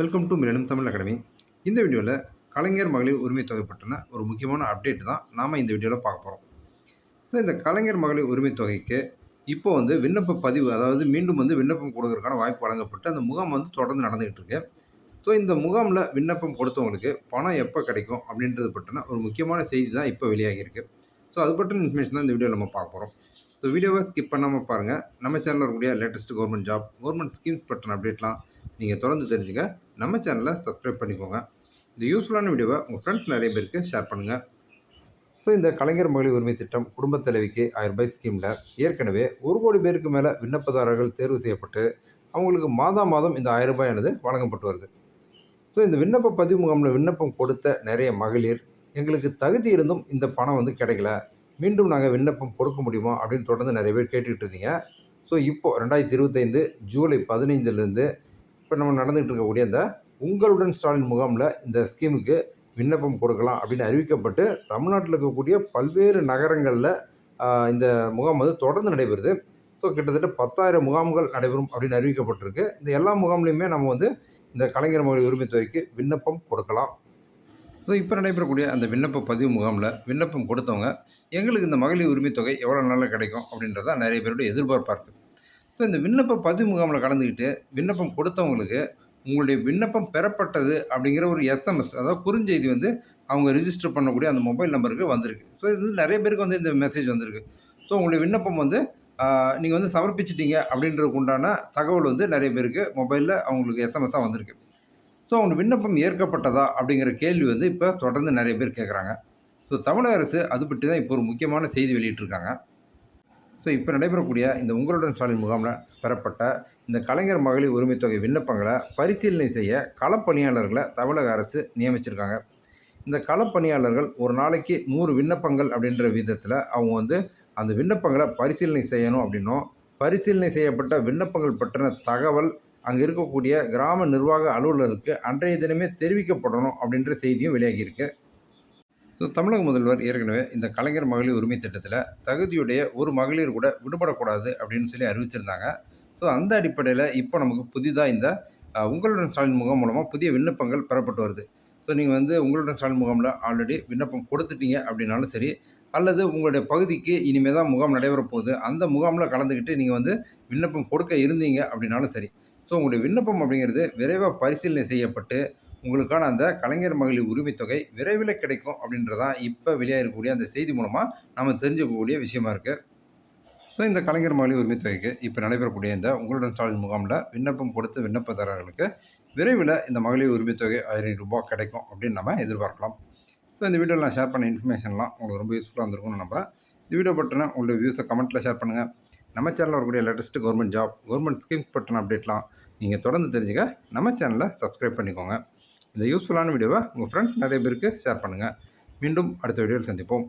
Welcome to மிலனும் Tamil academy இந்த வீடியோவில் கலைஞர் மகளிர் உரிமை தொகை பற்றின ஒரு முக்கியமான அப்டேட் தான் நாம் இந்த வீடியோவில் பார்க்க போகிறோம் ஸோ இந்த கலைஞர் மகளிர் உரிமை தொகைக்கு இப்போ வந்து விண்ணப்ப பதிவு அதாவது மீண்டும் வந்து விண்ணப்பம் கொடுக்கறதுக்கான வாய்ப்பு வழங்கப்பட்டு அந்த முகாம் வந்து தொடர்ந்து நடந்துகிட்டு இருக்கு. ஸோ இந்த முகாமில் விண்ணப்பம் கொடுத்தவங்களுக்கு பணம் எப்போ கிடைக்கும் அப்படின்றது பற்றின ஒரு முக்கியமான செய்தி தான் இப்போ வெளியாகியிருக்கு ஸோ அது பற்றின இன்ஃபர்மேஷன் தான் இந்த வீடியோவில் நம்ம பார்க்க போகிறோம் ஸோ வீடியோவை ஸ்கிப் பண்ணாமல் பாருங்கள் நம்ம சேனலில் இருக்கக்கூடிய latest government job government schemes பற்றின அப்டேட்லாம் நீங்கள் தொடர்ந்து தெரிஞ்சுக்க நம்ம சேனலை சப்ஸ்கிரைப் பண்ணிக்கோங்க. இந்த யூஸ்ஃபுல்லான வீடியோவை உங்கள் ஃப்ரெண்ட்ஸ் நிறைய பேருக்கு ஷேர் பண்ணுங்கள் ஸோ இந்த கலைஞர் மகளிர் உரிமை திட்டம் குடும்பத் தலைவிக்கு ஆயிரம் ரூபாய் ஸ்கீமில் ஏற்கனவே ஒரு கோடி பேருக்கு மேலே விண்ணப்பதாரர்கள் தேர்வு செய்யப்பட்டு அவங்களுக்கு மாதம் மாதம் இந்த ஆயிரம் ரூபாயானது வழங்கப்பட்டு வருது. ஸோ இந்த விண்ணப்ப பதிவு முகாமில் விண்ணப்பம் கொடுத்த நிறைய மகளிர் எங்களுக்கு தகுதி இருந்தும் இந்த பணம் வந்து கிடைக்கல. மீண்டும் நாங்கள் விண்ணப்பம் கொடுக்க முடியுமா அப்படின்னு தொடர்ந்து நிறைய பேர் கேட்டுக்கிட்டு இருந்தீங்க. ஸோ இப்போது ரெண்டாயிரத்தி இருபத்தைந்து ஜூலை பதினைஞ்சிலேருந்து இப்போ நம்ம நடந்துகிட்டு இருக்கக்கூடிய இந்த உங்களுடன் ஸ்டாலின் முகாமில் இந்த ஸ்கீமுக்கு விண்ணப்பம் கொடுக்கலாம் அப்படின்னு அறிவிக்கப்பட்டு தமிழ்நாட்டில் இருக்கக்கூடிய பல்வேறு நகரங்களில் இந்த முகாம் வந்து தொடர்ந்து நடைபெறுது. ஸோ கிட்டத்தட்ட பத்தாயிரம் முகாம்கள் நடைபெறும் அப்படின்னு அறிவிக்கப்பட்டிருக்கு. இந்த எல்லா முகாம்லையுமே நம்ம வந்து இந்த கலைஞர் மகளிர் உரிமை தொகைக்கு விண்ணப்பம் கொடுக்கலாம். ஸோ இப்போ நடைபெறக்கூடிய அந்த விண்ணப்ப பதிவு முகாமில் விண்ணப்பம் கொடுத்தவங்க எங்களுக்கு இந்த மகளிர் உரிமை தொகை எவ்வளோ நாளில் கிடைக்கும் அப்படின்றத நிறைய பேருடைய எதிர்பார்ப்பாக இருக்குது ஸோ இந்த விண்ணப்ப பதிவு முகாமில் கலந்துக்கிட்டு விண்ணப்பம் கொடுத்தவங்களுக்கு உங்களுடைய விண்ணப்பம் பெறப்பட்டது அப்படிங்கிற ஒரு எஸ்எம்எஸ் அதாவது குறுஞ்செய்தி வந்து அவங்க ரிஜிஸ்டர் பண்ணக்கூடிய அந்த மொபைல் நம்பருக்கு வந்திருக்கு. ஸோ இது வந்து நிறைய பேருக்கு வந்து இந்த மெசேஜ் வந்திருக்கு. ஸோ உங்களுடைய விண்ணப்பம் வந்து நீங்கள் வந்து சமர்ப்பிச்சிட்டீங்க அப்படின்றதுக்கு உண்டான தகவல் வந்து நிறைய பேருக்கு மொபைலில் அவங்களுக்கு எஸ்எம்எஸ்ஸாக வந்திருக்கு. ஸோ அவங்க விண்ணப்பம் ஏற்கப்பட்டதா அப்படிங்கிற கேள்வி வந்து இப்போ தொடர்ந்து நிறைய பேர் கேட்குறாங்க ஸோ தமிழக அரசு அது பற்றி தான் இப்போ ஒரு முக்கியமான செய்தி வெளியிட்டிருக்காங்க. ஸோ இப்போ நடைபெறக்கூடிய இந்த உங்களுடன் ஸ்டாலின் முகாமில் பெறப்பட்ட இந்த கலைஞர் மகளிர் உரிமைத்தொகை தொகை விண்ணப்பங்களை பரிசீலனை செய்ய களப்பணியாளர்களை தமிழக அரசு நியமிச்சிருக்காங்க. இந்த களப்பணியாளர்கள் ஒரு நாளைக்கு நூறு விண்ணப்பங்கள் அப்படின்ற விதத்தில் அவங்க வந்து அந்த விண்ணப்பங்களை பரிசீலனை செய்யணும் அப்படின்னும். பரிசீலனை செய்யப்பட்ட விண்ணப்பங்கள் பற்றின தகவல் அங்கே இருக்கக்கூடிய கிராம நிர்வாக அலுவலருக்கு அன்றைய தினமே தெரிவிக்கப்படணும் அப்படின்ற செய்தியும் வெளியாகியிருக்கு. தமிழக முதல்வர் ஏற்கனவே இந்த கலைஞர் மகளிர் உரிமை திட்டத்தில் தகுதியுடைய ஒரு மகளிர் கூட விடுபடக்கூடாது அப்படின்னு சொல்லி அறிவிச்சிருந்தாங்க. ஸோ அந்த அடிப்படையில் இப்போ நமக்கு புதிதாக இந்த உங்களுடன் ஸ்டாலின் முகாம் மூலமாக புதிய விண்ணப்பங்கள் பெறப்பட்டு வருது. ஸோ நீங்கள் வந்து உங்களுடன் ஸ்டாலின் முகாமில் ஆல்ரெடி விண்ணப்பம் கொடுத்துட்டீங்க அப்படின்னாலும் சரி அல்லது உங்களுடைய பகுதிக்கு இனிமேல் தான் முகாம் நடைபெற போகுது அந்த முகாமில் கலந்துக்கிட்டு நீங்கள் வந்து விண்ணப்பம் கொடுக்க இருந்தீங்க அப்படின்னாலும் சரி. ஸோ உங்களுடைய விண்ணப்பம் அப்படிங்கிறது விரைவாக பரிசீலனை செய்யப்பட்டு உங்களுக்கான அந்த கலைஞர் மகளிர் உரிமைத்தொகை விரைவில் கிடைக்கும் அப்படின்றதான் இப்போ வெளியாகக்கூடிய அந்த செய்தி மூலமாக நம்ம தெரிஞ்சுக்கக்கூடிய விஷயமா இருக்குது ஸோ இந்த கலைஞர் மகளிர் உரிமைத்தொகைக்கு இப்போ நடைபெறக்கூடிய இந்த உங்களுடன் ஸ்டாலின் முகாமில் விண்ணப்பம் கொடுத்த விண்ணப்பதாரர்களுக்கு விரைவில் இந்த மகளிர் உரிமைத்தொகை ஆயிரம் ரூபாய் கிடைக்கும் அப்படின்னு நம்ம எதிர்பார்க்கலாம். ஸோ இந்த வீடியோவில் நான் ஷேர் பண்ண இன்ஃபர்மேஷன்லாம் உங்களுக்கு ரொம்ப யூஸ்ஃபுல்லாக இருந்திருக்கும்னு நம்ம இந்த வீடியோ பற்றின உங்களுடைய வியூஸை கமெண்ட்டில் ஷேர் பண்ணுங்கள் நம்ம சேனலில் வரக்கூடிய latest government job government schemes பற்றின அப்டேட்லாம் நீங்கள் தொடர்ந்து தெரிஞ்சுக்க நம்ம சேனலை சப்ஸ்கிரைப் பண்ணிக்கோங்க. இந்த யூஸ்ஃபுல்லான வீடியோவை உங்கள் ஃப்ரெண்ட்ஸ் நிறைய பேருக்கு ஷேர் பண்ணுங்கள் மீண்டும் அடுத்த வீடியோவில் சந்திப்போம்.